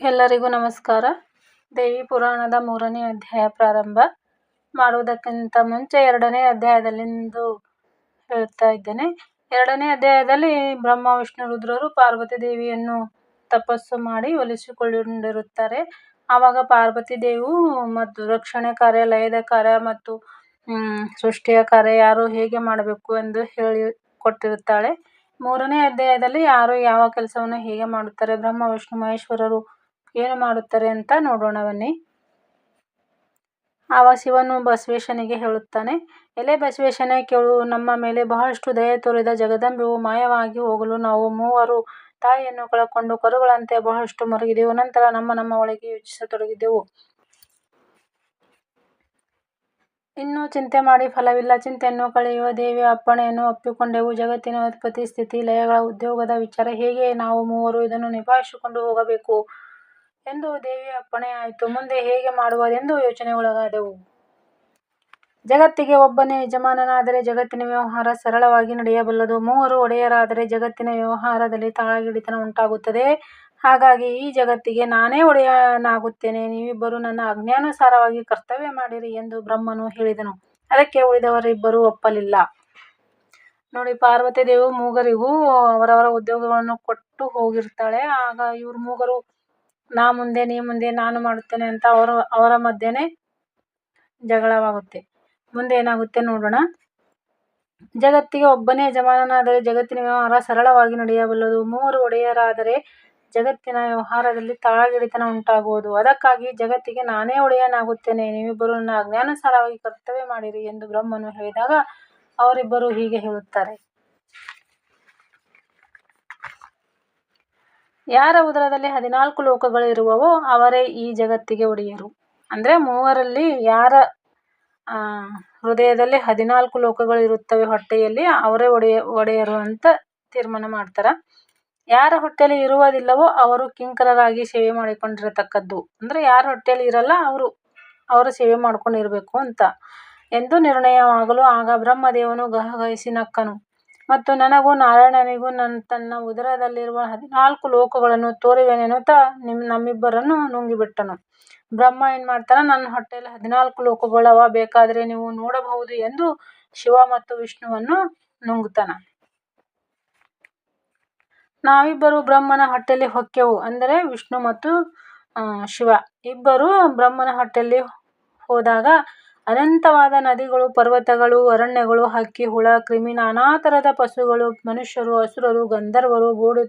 ಎಲ್ಲರಿಗೂ ನಮಸ್ಕಾರ. ದೇವಿ ಪುರಾಣದ ಮೂರನೇ ಅಧ್ಯಾಯ ಪ್ರಾರಂಭ ಮಾಡುವುದಕ್ಕಿಂತ ಮುಂಚೆ ಎರಡನೇ ಅಧ್ಯಾಯದಲ್ಲಿಂದು ಹೇಳ್ತಾ ಇದ್ದೇನೆ. ಎರಡನೇ ಅಧ್ಯಾಯದಲ್ಲಿ ಬ್ರಹ್ಮ, ವಿಷ್ಣು, ರುದ್ರರು ಪಾರ್ವತಿ ದೇವಿಯನ್ನು ತಪಸ್ಸು ಮಾಡಿ ಒಲಿಸಿಕೊಂಡಿರುತ್ತಾರೆ. ಆವಾಗ ಪಾರ್ವತಿ ದೇವು ಮತ್ತು ರಕ್ಷಣೆ ಕಾರ್ಯ, ಲಯದ ಕಾರ್ಯ ಮತ್ತು ಸೃಷ್ಟಿಯ ಕಾರ್ಯ ಯಾರು ಹೇಗೆ ಮಾಡಬೇಕು ಎಂದು ಹೇಳಿ ಕೊಟ್ಟಿರುತ್ತಾಳೆ. ಮೂರನೇ ಅಧ್ಯಾಯದಲ್ಲಿ ಯಾರು ಯಾವ ಕೆಲಸವನ್ನು ಹೇಗೆ ಮಾಡುತ್ತಾರೆ, ಬ್ರಹ್ಮ, ವಿಷ್ಣು, ಮಹೇಶ್ವರರು ಏನು ಮಾಡುತ್ತಾರೆ ಅಂತ ನೋಡೋಣ ಬನ್ನಿ. ಆವ ಶಿವನು ಬಸವೇಶನಿಗೆ ಹೇಳುತ್ತಾನೆ, ಎಲೆ ಬಸವೇಶನೇ, ಕೇಳು, ನಮ್ಮ ಮೇಲೆ ಬಹಳಷ್ಟು ದಯೆ ತೋರಿದ ಜಗದಂಬೆಯು ಮಾಯವಾಗಿ ಹೋಗಲು ನಾವು ಮೂವರು ತಾಯಿಯನ್ನು ಕಳಕೊಂಡು ಕರುಗಳಂತೆ ಬಹಳಷ್ಟು ಮರುಗಿದೆವು. ನಂತರ ನಮ್ಮ ನಮ್ಮ ಒಳಗೆ ಯೋಚಿಸತೊಡಗಿದೆವು. ಇನ್ನು ಚಿಂತೆ ಮಾಡಿ ಫಲವಿಲ್ಲ. ಚಿಂತೆಯನ್ನು ಕಳೆಯುವ ದೇವಿಯ ಅಪ್ಪಣೆಯನ್ನು ಒಪ್ಪಿಕೊಂಡೆವು. ಜಗತ್ತಿನ ಉತ್ಪತ್ತಿ, ಸ್ಥಿತಿ, ಲಯಗಳ ಉದ್ಯೋಗದ ವಿಚಾರ, ಹೇಗೆ ನಾವು ಮೂವರು ಇದನ್ನು ನಿಭಾಯಿಸಿಕೊಂಡು ಹೋಗಬೇಕು? ಎಂದು ದೇವಿಯ ಅಪ್ಪಣೆಯಾಯಿತು ಮುಂದೆ ಹೇಗೆ ಮಾಡುವುದೆಂದು ಯೋಚನೆಗೊಳಗಾದೆವು ಜಗತ್ತಿಗೆ ಒಬ್ಬನೇ ಯಜಮಾನನಾದರೆ ಜಗತ್ತಿನ ವ್ಯವಹಾರ ಸರಳವಾಗಿ ನಡೆಯಬಲ್ಲದು. ಮೂವರು ಒಡೆಯರಾದರೆ ಜಗತ್ತಿನ ವ್ಯವಹಾರದಲ್ಲಿ ತಾಳಗಿಡಿತನ ಉಂಟಾಗುತ್ತದೆ. ಹಾಗಾಗಿ ಈ ಜಗತ್ತಿಗೆ ನಾನೇ ಒಡೆಯನಾಗುತ್ತೇನೆ. ನೀವಿಬ್ಬರು ನನ್ನ ಅಜ್ಞಾನುಸಾರವಾಗಿ ಕರ್ತವ್ಯ ಮಾಡಿರಿ ಎಂದು ಬ್ರಹ್ಮನು ಹೇಳಿದನು. ಅದಕ್ಕೆ ಉಳಿದವರಿಬ್ಬರೂ ಒಪ್ಪಲಿಲ್ಲ. ನೋಡಿ, ಪಾರ್ವತಿ ದೇವು ಮೂಗರಿಗೂ ಅವರವರ ಉದ್ಯೋಗಗಳನ್ನು ಕೊಟ್ಟು ಹೋಗಿರ್ತಾಳೆ. ಆಗ ಇವರು ಮೂಗರು ನಾ ಮುಂದೆ, ನೀ ಮುಂದೆ, ನಾನು ಮಾಡುತ್ತೇನೆ ಅಂತ ಅವರ ಅವರ ಮಧ್ಯೆನೇ ಜಗಳವಾಗುತ್ತೆ. ಮುಂದೆ ಏನಾಗುತ್ತೆ ನೋಡೋಣ. ಜಗತ್ತಿಗೆ ಒಬ್ಬನೇ ಯಜಮಾನನಾದರೆ ಜಗತ್ತಿನ ವ್ಯವಹಾರ ಸರಳವಾಗಿ ನಡೆಯಬಲ್ಲದು. ಮೂವರು ಒಡೆಯರಾದರೆ ಜಗತ್ತಿನ ವ್ಯವಹಾರದಲ್ಲಿ ತಳಗಿಡಿತನ ಉಂಟಾಗುವುದು. ಅದಕ್ಕಾಗಿ ಜಗತ್ತಿಗೆ ನಾನೇ ಒಡೆಯನಾಗುತ್ತೇನೆ. ನೀವಿಬ್ಬರು ನನ್ನ ಆಜ್ಞಾನುಸಾರವಾಗಿ ಕರ್ತವ್ಯ ಮಾಡಿರಿ ಎಂದು ಬ್ರಹ್ಮನು ಹೇಳಿದಾಗ ಅವರಿಬ್ಬರು ಹೀಗೆ ಹೇಳುತ್ತಾರೆ. ಯಾರ ಉದರದಲ್ಲಿ ಹದಿನಾಲ್ಕು ಲೋಕಗಳಿರುವವೋ ಅವರೇ ಈ ಜಗತ್ತಿಗೆ ಒಡೆಯರು. ಅಂದರೆ ಮೂವರಲ್ಲಿ ಯಾರ ಹೃದಯದಲ್ಲಿ ಹದಿನಾಲ್ಕು ಲೋಕಗಳಿರುತ್ತವೆ ಹೊಟ್ಟೆಯಲ್ಲಿ ಅವರೇ ಒಡೆಯ, ಒಡೆಯರು ಅಂತ ತೀರ್ಮಾನ ಮಾಡ್ತಾರೆ. ಯಾರ ಹೊಟ್ಟೆಯಲ್ಲಿ ಇರುವುದಿಲ್ಲವೋ ಅವರು ಕಿಂಕರರಾಗಿ ಸೇವೆ ಮಾಡಿಕೊಂಡಿರತಕ್ಕದ್ದು. ಅಂದರೆ ಯಾರ ಹೊಟ್ಟೆಯಲ್ಲಿ ಇರಲ್ಲ ಅವರು ಅವರು ಸೇವೆ ಮಾಡ್ಕೊಂಡಿರಬೇಕು ಅಂತ. ಎಂದು ನಿರ್ಣಯವಾಗಲು ಆಗ ಬ್ರಹ್ಮದೇವನು ಗಹಗಹಿಸಿ ನಕ್ಕನು. ಮತ್ತು ನನಗೂ ನಾರಾಯಣನಿಗೂ ನನ್ನ ತನ್ನ ಉದರದಲ್ಲಿರುವ ಹದಿನಾಲ್ಕು ಲೋಕಗಳನ್ನು ತೋರುವೆನೆನ್ನುತ್ತಾ ನಿಮ್ಮ ನಮ್ಮಿಬ್ಬರನ್ನು ನುಂಗಿಬಿಟ್ಟನು. ಬ್ರಹ್ಮ ಏನು ಮಾಡ್ತಾನೆ, ನನ್ನ ಹೊಟ್ಟೆಯಲ್ಲಿ ಹದಿನಾಲ್ಕು ಲೋಕಗಳವ, ಬೇಕಾದರೆ ನೀವು ನೋಡಬಹುದು ಎಂದು ಶಿವ ಮತ್ತು ವಿಷ್ಣುವನ್ನು ನುಂಗುತ್ತಾನ. ನಾವಿಬ್ಬರು ಬ್ರಹ್ಮನ ಹೊಟ್ಟೆಯಲ್ಲಿ ಹೊಕ್ಕೆವು ಅಂದರೆ ವಿಷ್ಣು ಮತ್ತು ಶಿವ. ಇಬ್ಬರು ಬ್ರಹ್ಮನ ಹೊಟ್ಟೆಯಲ್ಲಿ ಹೋದಾಗ ಅನಂತವಾದ ನದಿಗಳು, ಪರ್ವತಗಳು, ಅರಣ್ಯಗಳು, ಹಕ್ಕಿ, ಹುಳ, ಕ್ರಿಮಿ, ನಾನಾ ಥರದ ಪಶುಗಳು, ಮನುಷ್ಯರು, ಅಸುರರು, ಗಂಧರ್ವರು, ಗೋಡು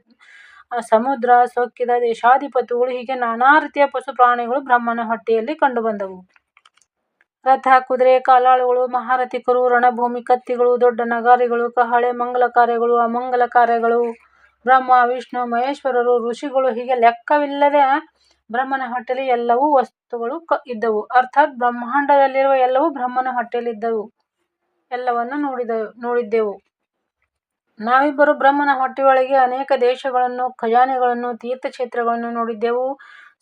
ಸಮುದ್ರ, ಸೊಕ್ಕಿದ ದೇಶಾಧಿಪತಿಗಳು, ಹೀಗೆ ನಾನಾ ರೀತಿಯ ಪಶು ಪ್ರಾಣಿಗಳು ಬ್ರಹ್ಮನ ಹೊಟ್ಟೆಯಲ್ಲಿ ಕಂಡುಬಂದವು. ರಥ, ಕುದುರೆ, ಕಾಲಾಳುಗಳು, ಮಹಾರಥಿಕರು, ರಣಭೂಮಿ, ಕತ್ತಿಗಳು, ದೊಡ್ಡ ನಗಾರಿಗಳು, ಕಹಳೆ ಮಂಗಲ ಕಾರ್ಯಗಳು ಅಮಂಗಲ ಕಾರ್ಯಗಳು, ಬ್ರಹ್ಮ, ವಿಷ್ಣು, ಮಹೇಶ್ವರರು, ಋಷಿಗಳು, ಹೀಗೆ ಲೆಕ್ಕವಿಲ್ಲದೆ ಬ್ರಹ್ಮನ ಹೊಟ್ಟೆಯಲ್ಲಿ ಎಲ್ಲವೂ ವಸ್ತುಗಳು ಕ ಇದ್ದವು. ಅರ್ಥಾತ್ ಬ್ರಹ್ಮಾಂಡದಲ್ಲಿರುವ ಎಲ್ಲವೂ ಬ್ರಹ್ಮನ ಹೊಟ್ಟೆಯಲ್ಲಿದ್ದವು. ಎಲ್ಲವನ್ನು ನೋಡಿದ ನೋಡಿದ್ದೆವು. ನಾವಿಬ್ಬರು ಬ್ರಹ್ಮನ ಹೊಟ್ಟೆಯೊಳಗೆ ಅನೇಕ ದೇಶಗಳನ್ನು, ಖಜಾನೆಗಳನ್ನು, ತೀರ್ಥಕ್ಷೇತ್ರಗಳನ್ನು ನೋಡಿದ್ದೆವು.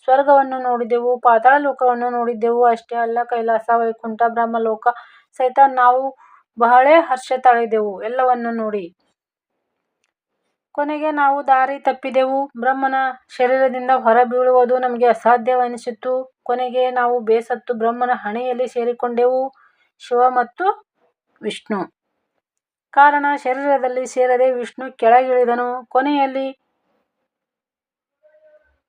ಸ್ವರ್ಗವನ್ನು ನೋಡಿದೆವು ಪಾತಾಳ ಲೋಕವನ್ನು ನೋಡಿದ್ದೆವು. ಅಷ್ಟೇ ಅಲ್ಲ, ಕೈಲಾಸ, ವೈಕುಂಠ, ಬ್ರಹ್ಮಲೋಕ ಸಹಿತ ನಾವು ಬಹಳ ಹರ್ಷ ತಾಳಿದೆವು. ಎಲ್ಲವನ್ನು ನೋಡಿ. ಕೊನೆಗೆ ನಾವು ದಾರಿ ತಪ್ಪಿದೆವು. ಬ್ರಹ್ಮನ ಶರೀರದಿಂದ ಹೊರಬೀಳುವುದು ನಮಗೆ ಅಸಾಧ್ಯವೆನಿಸಿತು. ಕೊನೆಗೆ ನಾವು ಬೇಸತ್ತು ಬ್ರಹ್ಮನ ಹಣೆಯಲ್ಲಿ ಸೇರಿಕೊಂಡೆವು. ಶಿವ ಮತ್ತು ವಿಷ್ಣು. ಕಾರಣ, ಶರೀರದಲ್ಲಿ ಸೇರದೆ ವಿಷ್ಣು ಕೆಳಗಿಳಿದನು. ಕೊನೆಯಲ್ಲಿ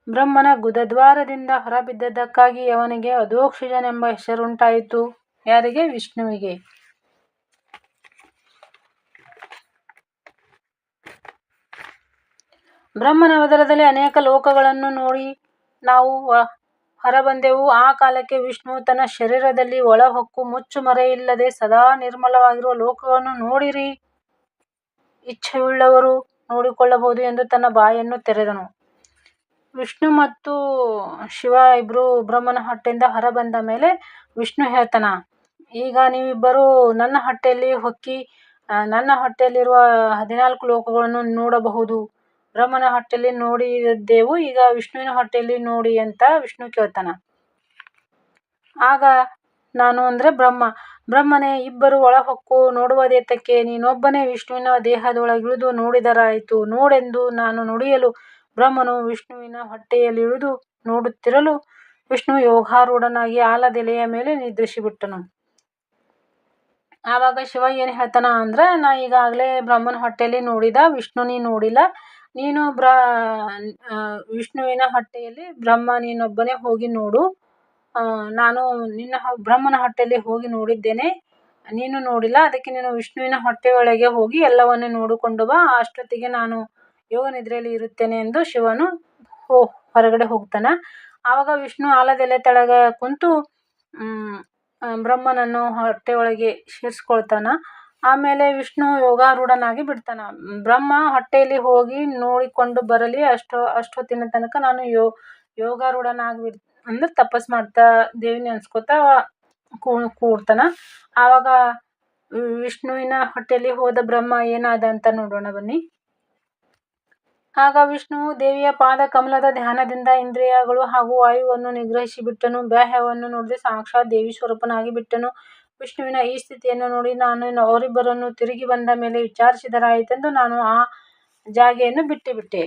ಬ್ರಹ್ಮನ ಗುದದ್ವಾರದಿಂದ ಹೊರಬಿದ್ದದ್ದಕ್ಕಾಗಿ ಅವನಿಗೆ ಅಧೋಕ್ಷಜನೆಂಬ ಹೆಸರುಂಟಾಯಿತು. ಯಾರಿಗೆ? ವಿಷ್ಣುವಿಗೆ. ಬ್ರಹ್ಮನ ಅವತಾರದಲ್ಲಿ ಅನೇಕ ಲೋಕಗಳನ್ನು ನೋಡಿ ನಾವು ಹೊರಬಂದೆವು. ಆ ಕಾಲಕ್ಕೆ ವಿಷ್ಣು ತನ್ನ ಶರೀರದಲ್ಲಿ ಒಳಹೊಕ್ಕು ಮುಚ್ಚುಮರೆಯಿಲ್ಲದೆ ಸದಾ ನಿರ್ಮಲವಾಗಿರುವ ಲೋಕವನ್ನು ನೋಡಿರಿ. ಇಚ್ಛೆಯುಳ್ಳವರು ನೋಡಿಕೊಳ್ಳಬಹುದು ಎಂದು ತನ್ನ ಬಾಯನ್ನು ತೆರೆದನು. ವಿಷ್ಣು ಮತ್ತು ಶಿವ ಇಬ್ಬರು ಬ್ರಹ್ಮನ ಹೊಟ್ಟೆಯಿಂದ ಹೊರಬಂದ ಮೇಲೆ ವಿಷ್ಣು ಹೇಳ್ತಾನ, ಈಗ ನೀವಿಬ್ಬರು ನನ್ನ ಹೊಟ್ಟೆಯಲ್ಲಿ ಹೊಕ್ಕಿ ನನ್ನ ಹೊಟ್ಟೆಯಲ್ಲಿರುವ ಹದಿನಾಲ್ಕು ಲೋಕಗಳನ್ನು ನೋಡಬಹುದು. ಬ್ರಹ್ಮನ ಹೊಟ್ಟೆಯಲ್ಲಿ ನೋಡಿದ್ದೆವು ಈಗ ವಿಷ್ಣುವಿನ ಹೊಟ್ಟೆಯಲ್ಲಿ ನೋಡಿ ಅಂತ ವಿಷ್ಣು ಕೇಳ್ತಾನ ಆಗ ನಾನು ಅಂದರೆ ಬ್ರಹ್ಮ, ಬ್ರಹ್ಮನೇ ಇಬ್ಬರು ಒಳಹೊಕ್ಕು ನೋಡುವುದೇತಕ್ಕೆ ನೀನೊಬ್ಬನೇ ವಿಷ್ಣುವಿನ ದೇಹದೊಳಗಿಳಿದು ನೋಡಿದರಾಯಿತು, ನೋಡೆಂದು ನಾನು ನುಡಿಯಲು, ಬ್ರಹ್ಮನು ವಿಷ್ಣುವಿನ ಹೊಟ್ಟೆಯಲ್ಲಿ ಇಳಿದು ನೋಡುತ್ತಿರಲು, ವಿಷ್ಣು ಯೋಗಾರೂಢನಾಗಿ ಆಲದೆಲೆಯ ಮೇಲೆ ನಿದ್ರಿಸಿಬಿಟ್ಟನು. ಆವಾಗ ಶಿವ ಏನು ಹೇಳ್ತಾನ ಅಂದ್ರೆ, ನಾ ಈಗಾಗಲೇ ಬ್ರಹ್ಮನ ಹೊಟ್ಟೆಯಲ್ಲಿ ನೋಡಿದ ವಿಷ್ಣು ನೀ ನೋಡಿಲ್ಲ ನೀನು ವಿಷ್ಣುವಿನ ಹೊಟ್ಟೆಯಲ್ಲಿ ಬ್ರಹ್ಮ ನೀನೊಬ್ಬನೇ ಹೋಗಿ ನೋಡು. ನಾನು ನಿನ್ನ ಬ್ರಹ್ಮನ ಹೊಟ್ಟೆಯಲ್ಲಿ ಹೋಗಿ ನೋಡಿದ್ದೇನೆ. ನೀನು ನೋಡಿಲ್ಲ, ಅದಕ್ಕೆ ನೀನು ವಿಷ್ಣುವಿನ ಹೊಟ್ಟೆಯೊಳಗೆ ಹೋಗಿ ಎಲ್ಲವನ್ನೂ ನೋಡಿಕೊಂಡು ಬಾ. ಅಷ್ಟೊತ್ತಿಗೆ ನಾನು ಯೋಗ ನಿದ್ರೆಯಲ್ಲಿ ಇರುತ್ತೇನೆ ಎಂದು ಶಿವನು ಹೊರಗಡೆ ಹೋಗ್ತಾನೆ. ಆವಾಗ ವಿಷ್ಣು ಆಲದೆಲೆ ತೆಳಗೆ ಕುಂತು ಬ್ರಹ್ಮನನ್ನು ಹೊಟ್ಟೆಯೊಳಗೆ ಸೇರಿಸ್ಕೊಳ್ತಾನ ಆಮೇಲೆ ವಿಷ್ಣು ಯೋಗಾರೂಢನಾಗಿ ಬಿಡ್ತಾನೆ. ಬ್ರಹ್ಮ ಹೊಟ್ಟೆಯಲ್ಲಿ ಹೋಗಿ ನೋಡಿಕೊಂಡು ಬರಲಿ, ಅಷ್ಟೋ, ಅಷ್ಟೊತ್ತಿನ ತನಕ ನಾನು ಯೋ, ಯೋಗಾರೂಢನಾಗಿ ಅಂದ್ರೆ ತಪಸ್ ಮಾಡ್ತಾ ದೇವಿ ಕೂ, ಕೂಡ್ತಾನ. ಆವಾಗ ವಿಷ್ಣುವಿನ ಹೊಟ್ಟೆಯಲ್ಲಿ ಹೋದ ಬ್ರಹ್ಮ ಏನಾದ ಅಂತ ನೋಡೋಣ ಬನ್ನಿ. ಆಗ ವಿಷ್ಣು ದೇವಿಯ ಪಾದ ಕಮಲದ ಧ್ಯಾನದಿಂದ ಇಂದ್ರಿಯಗಳು ಹಾಗೂ ವಾಯುವನ್ನು ನಿಗ್ರಹಿಸಿ ಬಿಟ್ಟನು ಬಾಹ್ಯವನ್ನು ನೋಡದೆ ಸಾಕ್ಷಾತ್ ದೇವಿ ಸ್ವರೂಪನಾಗಿ ಬಿಟ್ಟನು. ವಿಷ್ಣುವಿನ ಈ ಸ್ಥಿತಿಯನ್ನು ನೋಡಿ ನಾನು ಅವರಿಬ್ಬರನ್ನು ತಿರುಗಿ ಬಂದ ಮೇಲೆ ವಿಚಾರಿಸಿದರಾಯಿತೆಂದು ನಾನು ಆ ಜಾಗೆಯನ್ನು ಬಿಟ್ಟುಬಿಟ್ಟೆ